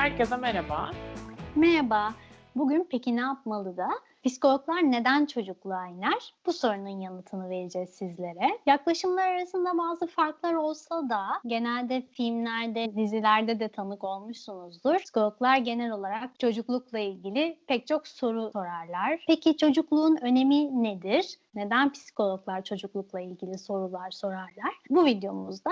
Herkese merhaba. Merhaba. Bugün peki ne yapmalı da psikologlar neden çocukluğa iner? Bu sorunun yanıtını vereceğiz sizlere. Yaklaşımlar arasında bazı farklar olsa da genelde filmlerde, dizilerde de tanık olmuşsunuzdur. Psikologlar genel olarak çocuklukla ilgili pek çok soru sorarlar. Peki çocukluğun önemi nedir? Neden psikologlar çocuklukla ilgili sorular sorarlar? Bu videomuzda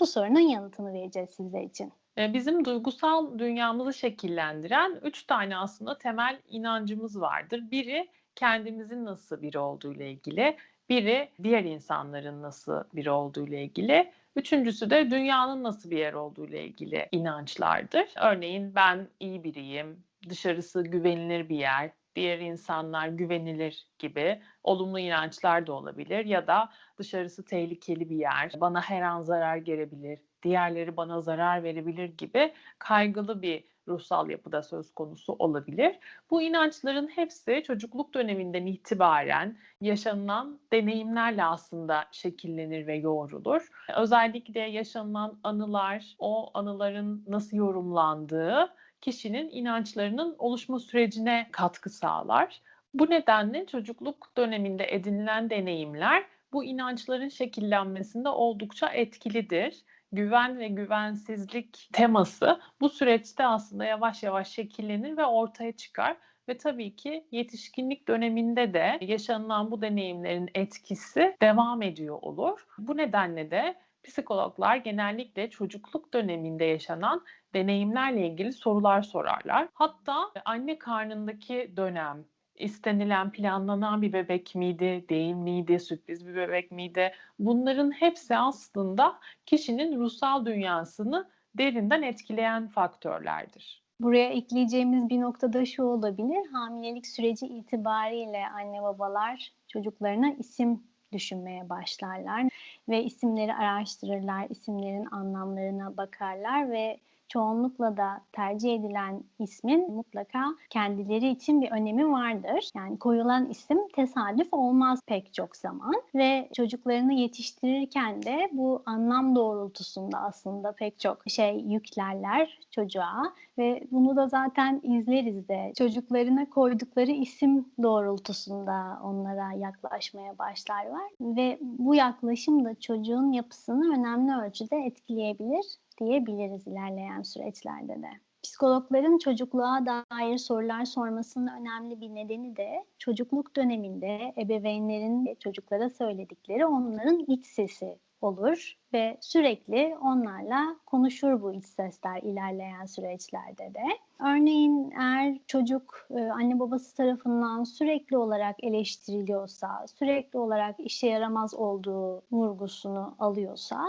bu sorunun yanıtını vereceğiz sizler için. Ee, bizim duygusal dünyamızı şekillendiren üç tane aslında temel inancımız vardır. Biri kendimizin nasıl biri olduğu ile ilgili, biri diğer insanların nasıl biri olduğu ile ilgili, üçüncüsü de dünyanın nasıl bir yer olduğu ile ilgili inançlardır. Örneğin ben iyi biriyim, dışarısı güvenilir bir yer, diğer insanlar güvenilir gibi olumlu inançlar da olabilir ya da dışarısı tehlikeli bir yer, bana her an zarar gelebilir, diğerleri bana zarar verebilir gibi kaygılı bir ruhsal yapıda söz konusu olabilir. Bu inançların hepsi çocukluk döneminden itibaren yaşanılan deneyimlerle aslında şekillenir ve yoğrulur. Özellikle yaşanılan anılar, o anıların nasıl yorumlandığı kişinin inançlarının oluşma sürecine katkı sağlar. Bu nedenle çocukluk döneminde edinilen deneyimler bu inançların şekillenmesinde oldukça etkilidir güven ve güvensizlik teması bu süreçte aslında yavaş yavaş şekillenir ve ortaya çıkar. Ve tabii ki yetişkinlik döneminde de yaşanılan bu deneyimlerin etkisi devam ediyor olur. Bu nedenle de psikologlar genellikle çocukluk döneminde yaşanan deneyimlerle ilgili sorular sorarlar. Hatta anne karnındaki dönem, istenilen, planlanan bir bebek miydi, değil miydi, sürpriz bir bebek miydi? Bunların hepsi aslında kişinin ruhsal dünyasını derinden etkileyen faktörlerdir. Buraya ekleyeceğimiz bir noktada şu olabilir. Hamilelik süreci itibariyle anne babalar çocuklarına isim düşünmeye başlarlar ve isimleri araştırırlar, isimlerin anlamlarına bakarlar ve çoğunlukla da tercih edilen ismin mutlaka kendileri için bir önemi vardır. Yani koyulan isim tesadüf olmaz pek çok zaman ve çocuklarını yetiştirirken de bu anlam doğrultusunda aslında pek çok şey yüklerler çocuğa ve bunu da zaten izleriz de çocuklarına koydukları isim doğrultusunda onlara yaklaşmaya başlarlar ve bu yaklaşım da çocuğun yapısını önemli ölçüde etkileyebilir diyebiliriz ilerleyen süreçlerde de. Psikologların çocukluğa dair sorular sormasının önemli bir nedeni de çocukluk döneminde ebeveynlerin çocuklara söyledikleri onların iç sesi olur ve sürekli onlarla konuşur bu iç sesler ilerleyen süreçlerde de. Örneğin eğer çocuk e, anne babası tarafından sürekli olarak eleştiriliyorsa, sürekli olarak işe yaramaz olduğu vurgusunu alıyorsa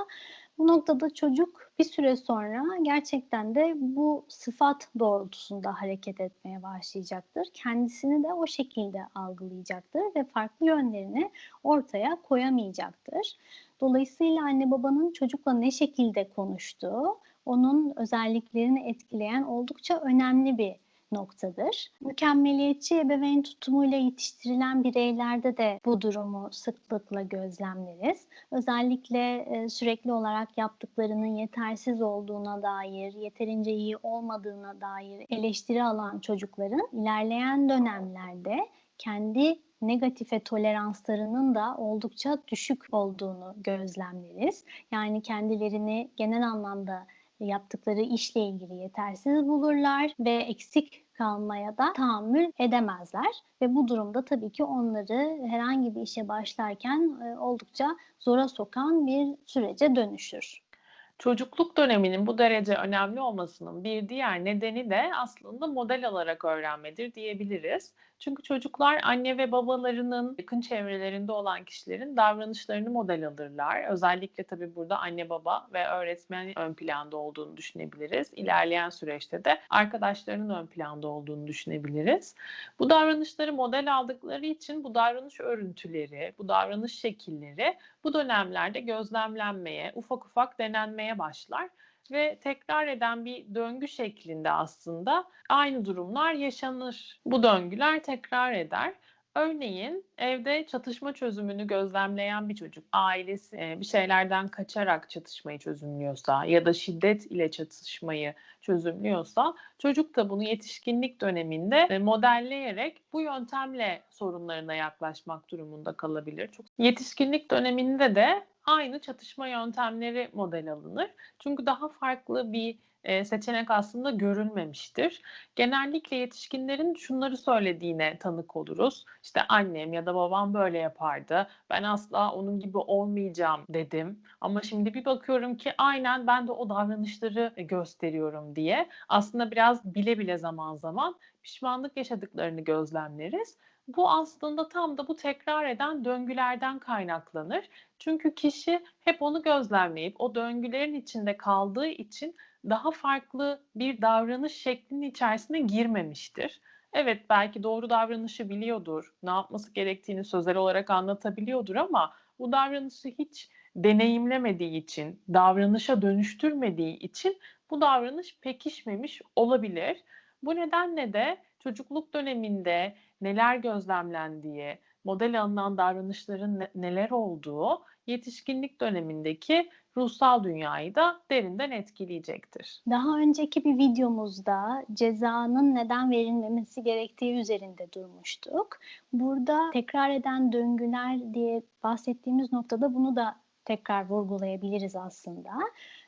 bu noktada çocuk bir süre sonra gerçekten de bu sıfat doğrultusunda hareket etmeye başlayacaktır. Kendisini de o şekilde algılayacaktır ve farklı yönlerini ortaya koyamayacaktır. Dolayısıyla anne babanın çocukla ne şekilde konuştuğu, onun özelliklerini etkileyen oldukça önemli bir noktadır. Mükemmeliyetçi ebeveyn tutumuyla yetiştirilen bireylerde de bu durumu sıklıkla gözlemleriz. Özellikle e, sürekli olarak yaptıklarının yetersiz olduğuna dair, yeterince iyi olmadığına dair eleştiri alan çocukların ilerleyen dönemlerde kendi negatife toleranslarının da oldukça düşük olduğunu gözlemleriz. Yani kendilerini genel anlamda yaptıkları işle ilgili yetersiz bulurlar ve eksik kalmaya da tahammül edemezler ve bu durumda tabii ki onları herhangi bir işe başlarken e, oldukça zora sokan bir sürece dönüşür. Çocukluk döneminin bu derece önemli olmasının bir diğer nedeni de aslında model alarak öğrenmedir diyebiliriz. Çünkü çocuklar anne ve babalarının yakın çevrelerinde olan kişilerin davranışlarını model alırlar. Özellikle tabii burada anne baba ve öğretmen ön planda olduğunu düşünebiliriz. İlerleyen süreçte de arkadaşlarının ön planda olduğunu düşünebiliriz. Bu davranışları model aldıkları için bu davranış örüntüleri, bu davranış şekilleri bu dönemlerde gözlemlenmeye, ufak ufak denenmeye başlar ve tekrar eden bir döngü şeklinde aslında aynı durumlar yaşanır. Bu döngüler tekrar eder. Örneğin evde çatışma çözümünü gözlemleyen bir çocuk, ailesi bir şeylerden kaçarak çatışmayı çözümlüyorsa ya da şiddet ile çatışmayı çözümlüyorsa çocuk da bunu yetişkinlik döneminde modelleyerek bu yöntemle sorunlarına yaklaşmak durumunda kalabilir. Çok yetişkinlik döneminde de aynı çatışma yöntemleri model alınır. Çünkü daha farklı bir e, seçenek aslında görülmemiştir. Genellikle yetişkinlerin şunları söylediğine tanık oluruz. İşte annem ya da babam böyle yapardı. Ben asla onun gibi olmayacağım dedim. Ama şimdi bir bakıyorum ki aynen ben de o davranışları gösteriyorum diye. Aslında biraz bile bile zaman zaman pişmanlık yaşadıklarını gözlemleriz. Bu aslında tam da bu tekrar eden döngülerden kaynaklanır. Çünkü kişi hep onu gözlemleyip o döngülerin içinde kaldığı için daha farklı bir davranış şeklinin içerisine girmemiştir. Evet belki doğru davranışı biliyordur, ne yapması gerektiğini sözel olarak anlatabiliyordur ama bu davranışı hiç deneyimlemediği için, davranışa dönüştürmediği için bu davranış pekişmemiş olabilir. Bu nedenle de çocukluk döneminde neler gözlemlendiği, model alınan davranışların neler olduğu yetişkinlik dönemindeki ruhsal dünyayı da derinden etkileyecektir. Daha önceki bir videomuzda cezanın neden verilmemesi gerektiği üzerinde durmuştuk. Burada tekrar eden döngüler diye bahsettiğimiz noktada bunu da tekrar vurgulayabiliriz aslında.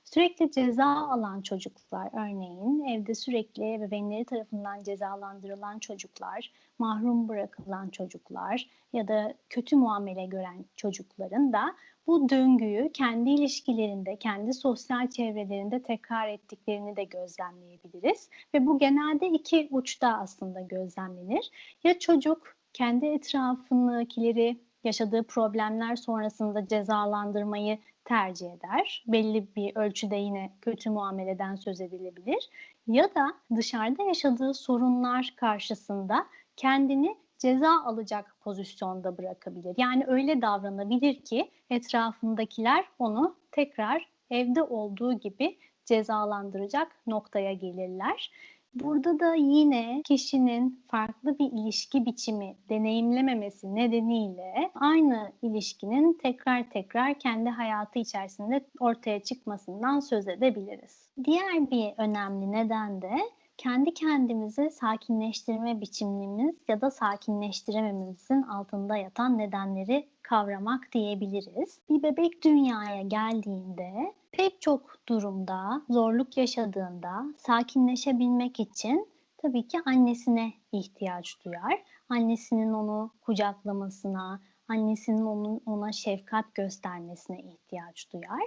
Sürekli ceza alan çocuklar örneğin evde sürekli ebeveynleri tarafından cezalandırılan çocuklar, mahrum bırakılan çocuklar ya da kötü muamele gören çocukların da bu döngüyü kendi ilişkilerinde, kendi sosyal çevrelerinde tekrar ettiklerini de gözlemleyebiliriz. Ve bu genelde iki uçta aslında gözlemlenir. Ya çocuk kendi etrafındakileri yaşadığı problemler sonrasında cezalandırmayı tercih eder. Belli bir ölçüde yine kötü muameleden söz edilebilir. Ya da dışarıda yaşadığı sorunlar karşısında kendini ceza alacak pozisyonda bırakabilir. Yani öyle davranabilir ki etrafındakiler onu tekrar evde olduğu gibi cezalandıracak noktaya gelirler. Burada da yine kişinin farklı bir ilişki biçimi deneyimlememesi nedeniyle aynı ilişkinin tekrar tekrar kendi hayatı içerisinde ortaya çıkmasından söz edebiliriz. Diğer bir önemli neden de kendi kendimizi sakinleştirme biçimimiz ya da sakinleştiremememizin altında yatan nedenleri kavramak diyebiliriz. Bir bebek dünyaya geldiğinde pek çok durumda, zorluk yaşadığında sakinleşebilmek için tabii ki annesine ihtiyaç duyar. Annesinin onu kucaklamasına, annesinin onun ona şefkat göstermesine ihtiyaç duyar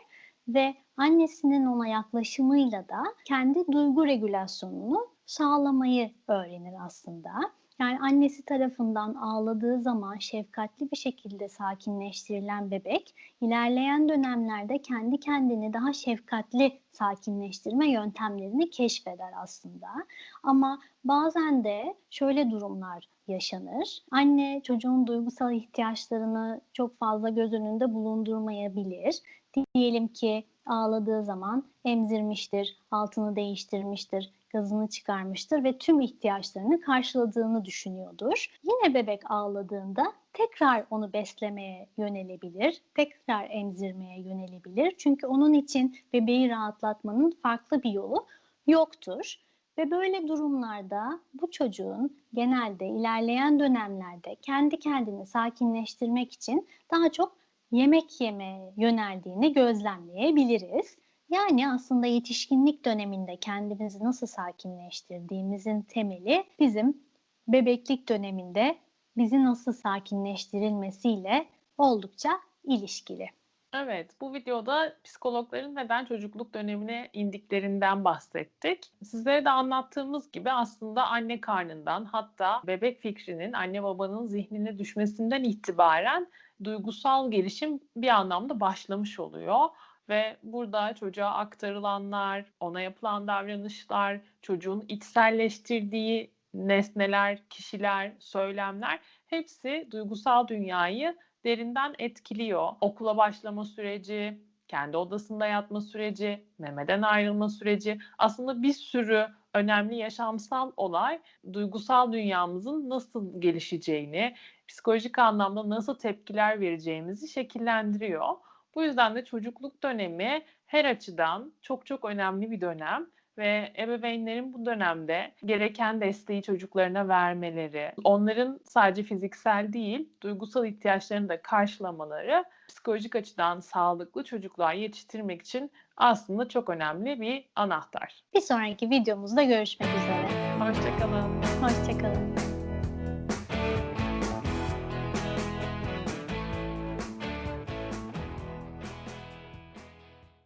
ve annesinin ona yaklaşımıyla da kendi duygu regülasyonunu sağlamayı öğrenir aslında. Yani annesi tarafından ağladığı zaman şefkatli bir şekilde sakinleştirilen bebek ilerleyen dönemlerde kendi kendini daha şefkatli sakinleştirme yöntemlerini keşfeder aslında. Ama bazen de şöyle durumlar yaşanır. Anne çocuğun duygusal ihtiyaçlarını çok fazla göz önünde bulundurmayabilir. Diyelim ki ağladığı zaman emzirmiştir, altını değiştirmiştir, gazını çıkarmıştır ve tüm ihtiyaçlarını karşıladığını düşünüyordur. Yine bebek ağladığında tekrar onu beslemeye yönelebilir, tekrar emzirmeye yönelebilir. Çünkü onun için bebeği rahatlatmanın farklı bir yolu yoktur. Ve böyle durumlarda bu çocuğun genelde ilerleyen dönemlerde kendi kendini sakinleştirmek için daha çok yemek yemeye yöneldiğini gözlemleyebiliriz. Yani aslında yetişkinlik döneminde kendimizi nasıl sakinleştirdiğimizin temeli bizim bebeklik döneminde bizi nasıl sakinleştirilmesiyle oldukça ilişkili. Evet, bu videoda psikologların neden çocukluk dönemine indiklerinden bahsettik. Sizlere de anlattığımız gibi aslında anne karnından hatta bebek fikrinin anne babanın zihnine düşmesinden itibaren duygusal gelişim bir anlamda başlamış oluyor ve burada çocuğa aktarılanlar, ona yapılan davranışlar, çocuğun içselleştirdiği nesneler, kişiler, söylemler hepsi duygusal dünyayı derinden etkiliyor. Okula başlama süreci, kendi odasında yatma süreci, memeden ayrılma süreci aslında bir sürü önemli yaşamsal olay duygusal dünyamızın nasıl gelişeceğini, psikolojik anlamda nasıl tepkiler vereceğimizi şekillendiriyor. Bu yüzden de çocukluk dönemi her açıdan çok çok önemli bir dönem ve ebeveynlerin bu dönemde gereken desteği çocuklarına vermeleri, onların sadece fiziksel değil, duygusal ihtiyaçlarını da karşılamaları psikolojik açıdan sağlıklı çocuklar yetiştirmek için aslında çok önemli bir anahtar. Bir sonraki videomuzda görüşmek üzere. Hoşçakalın. Hoşçakalın.